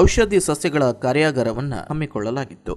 ಔಷಧಿ ಸಸ್ಯಗಳ ಕಾರ್ಯಾಗಾರವನ್ನು ಹಮ್ಮಿಕೊಳ್ಳಲಾಗಿತ್ತು.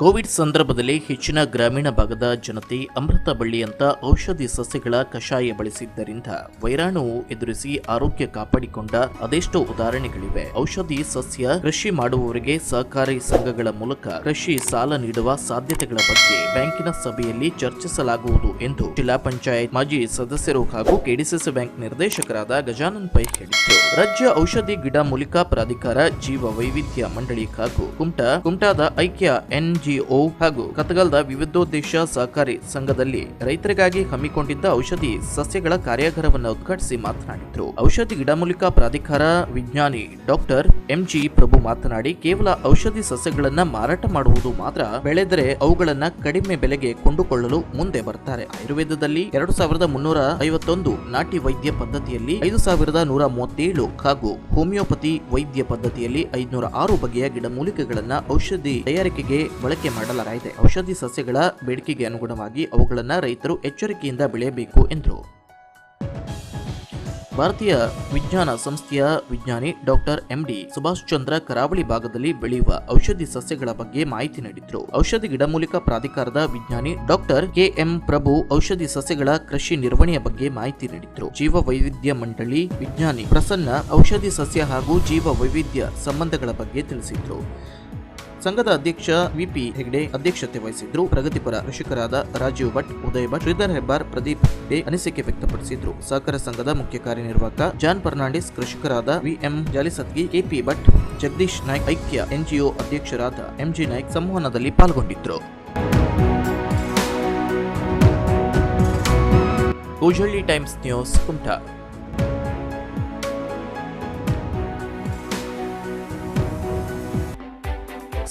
ಕೋವಿಡ್ ಸಂದರ್ಭದಲ್ಲಿ ಹೆಚ್ಚಿನ ಗ್ರಾಮೀಣ ಭಾಗದ ಜನತೆ ಅಮೃತ ಬಳ್ಳಿಯಂತ ಔಷಧಿ ಸಸ್ಯಗಳ ಕಷಾಯ ಬಳಸಿದ್ದರಿಂದ ವೈರಾಣು ಎದುರಿಸಿ ಆರೋಗ್ಯ ಕಾಪಾಡಿಕೊಂಡ ಅದೆಷ್ಟೋ ಉದಾಹರಣೆಗಳಿವೆ. ಔಷಧಿ ಸಸ್ಯ ಕೃಷಿ ಮಾಡುವವರಿಗೆ ಸಹಕಾರಿ ಸಂಘಗಳ ಮೂಲಕ ಕೃಷಿ ಸಾಲ ನೀಡುವ ಸಾಧ್ಯತೆಗಳ ಬಗ್ಗೆ ಬ್ಯಾಂಕಿನ ಸಭೆಯಲ್ಲಿ ಚರ್ಚಿಸಲಾಗುವುದು ಎಂದು ಜಿಲ್ಲಾ ಪಂಚಾಯತ್ ಮಾಜಿ ಸದಸ್ಯರು ಹಾಗೂ ಕೆಡಿಸಿಸಿ ಬ್ಯಾಂಕ್ ನಿರ್ದೇಶಕರಾದ ಗಜಾನನ್ ಪೈ ಹೇಳಿದರು. ರಾಜ್ಯ ಔಷಧಿ ಗಿಡ ಮೂಲಿಕಾ ಪ್ರಾಧಿಕಾರ ಜೀವ ವೈವಿಧ್ಯ ಮಂಡಳಿ ಹಾಗೂ ಕುಮಟಾ, ಕುಮಟಾದ ಐಕ್ಯ ಎನ್ಜಿಒ ಹಾಗೂ ಕತಗಲ್ದ ವಿವಿಧೋದ್ದೇಶ ಸಹಕಾರಿ ಸಂಘದಲ್ಲಿ ರೈತರಿಗಾಗಿ ಹಮ್ಮಿಕೊಂಡಿದ್ದ ಔಷಧಿ ಸಸ್ಯಗಳ ಕಾರ್ಯಾಗಾರವನ್ನು ಉದ್ಘಾಟಿಸಿ ಮಾತನಾಡಿದರು. ಔಷಧಿ ಗಿಡಮೂಲಿಕಾ ಪ್ರಾಧಿಕಾರ ವಿಜ್ಞಾನಿ ಡಾಕ್ಟರ್ ಎಂಜಿ ಪ್ರಭು ಮಾತನಾಡಿ, ಕೇವಲ ಔಷಧಿ ಸಸ್ಯಗಳನ್ನ ಮಾರಾಟ ಮಾಡುವುದು ಮಾತ್ರ ಬೆಳೆದರೆ ಅವುಗಳನ್ನ ಕಡಿಮೆ ಬೆಲೆಗೆ ಕೊಂಡುಕೊಳ್ಳಲು ಮುಂದೆ ಬರ್ತಾರೆ ಆಯುರ್ವೇದದಲ್ಲಿ ಎರಡು ಸಾವಿರದ ಮುನ್ನೂರ ಐವತ್ತೊಂದು ನಾಟಿ ವೈದ್ಯ ಪದ್ಧತಿಯಲ್ಲಿ ಐದು ಸಾವಿರದ ನೂರ ಮೂವತ್ತೇಳು ಹಾಗೂ ಹೋಮಿಯೋಪತಿ ವೈದ್ಯ ಪದ್ಧತಿಯಲ್ಲಿ ಐದುನೂರ ಆರು ಬಗೆಯ ಗಿಡಮೂಲಿಕೆಗಳನ್ನ ಔಷಧಿ ತಯಾರಿಕೆಗೆ ಬಳಕೆ ಮಾಡಲಾಗಿದೆ. ಔಷಧಿ ಸಸ್ಯಗಳ ಬೇಡಿಕೆಗೆ ಅನುಗುಣವಾಗಿ ಅವುಗಳನ್ನು ರೈತರು ಎಚ್ಚರಿಕೆಯಿಂದ ಬೆಳೆಯಬೇಕು ಎಂದರು. ಭಾರತೀಯ ವಿಜ್ಞಾನ ಸಂಸ್ಥೆಯ ವಿಜ್ಞಾನಿ ಡಾಕ್ಟರ್ ಎಂಡಿ ಸುಭಾಷ್ ಚಂದ್ರ ಕರಾವಳಿ ಭಾಗದಲ್ಲಿ ಬೆಳೆಯುವ ಔಷಧಿ ಸಸ್ಯಗಳ ಬಗ್ಗೆ ಮಾಹಿತಿ ನೀಡಿದ್ರು. ಔಷಧಿ ಗಿಡಮೂಲಿಕಾ ಪ್ರಾಧಿಕಾರದ ವಿಜ್ಞಾನಿ ಡಾಕ್ಟರ್ ಕೆಎಂ ಪ್ರಭು ಔಷಧಿ ಸಸ್ಯಗಳ ಕೃಷಿ ನಿರ್ವಹಣೆಯ ಬಗ್ಗೆ ಮಾಹಿತಿ ನೀಡಿದ್ರು. ಜೀವ ವೈವಿಧ್ಯ ಮಂಡಳಿ ವಿಜ್ಞಾನಿ ಪ್ರಸನ್ನ ಔಷಧಿ ಸಸ್ಯ ಹಾಗೂ ಜೀವ ವೈವಿಧ್ಯ ಸಂಬಂಧಗಳ ಬಗ್ಗೆ ತಿಳಿಸಿದ್ರು. ಸಂಘದ ಅಧ್ಯಕ್ಷ ವಿಪಿ ಹೆಗ್ಡೆ ಅಧ್ಯಕ್ಷತೆ ವಹಿಸಿದ್ರು. ಪ್ರಗತಿಪರ ಕೃಷಿಕರಾದ ರಾಜೀವ್ ಭಟ್, ಉದಯ್ ಭಟ್, ಶ್ರೀಧರ್ ಹೆಬ್ಬಾರ್, ಪ್ರದೀಪ್ ಡೆ ಅನಿಸಿಕೆ ವ್ಯಕ್ತಪಡಿಸಿದ್ರು. ಸಹಕಾರ ಸಂಘದ ಮುಖ್ಯ ಕಾರ್ಯನಿರ್ವಾಹಕ ಜಾನ್ ಫರ್ನಾಂಡಿಸ್, ಕೃಷಿಕರಾದ ವಿಎಂ ಜಾಲಿಸತ್ಗಿ ಕೆಪಿ ಭಟ್, ಜಗದೀಶ್ ನಾಯ್ಕ್ ಐಕ್ಯ ಎನ್ಜಿಒ ಅಧ್ಯಕ್ಷರಾದ ಎಂಜಿ ನಾಯ್ಕ್ ಸಂವಹನದಲ್ಲಿ ಪಾಲ್ಗೊಂಡಿದ್ರು. Koojalli Times News Kumta.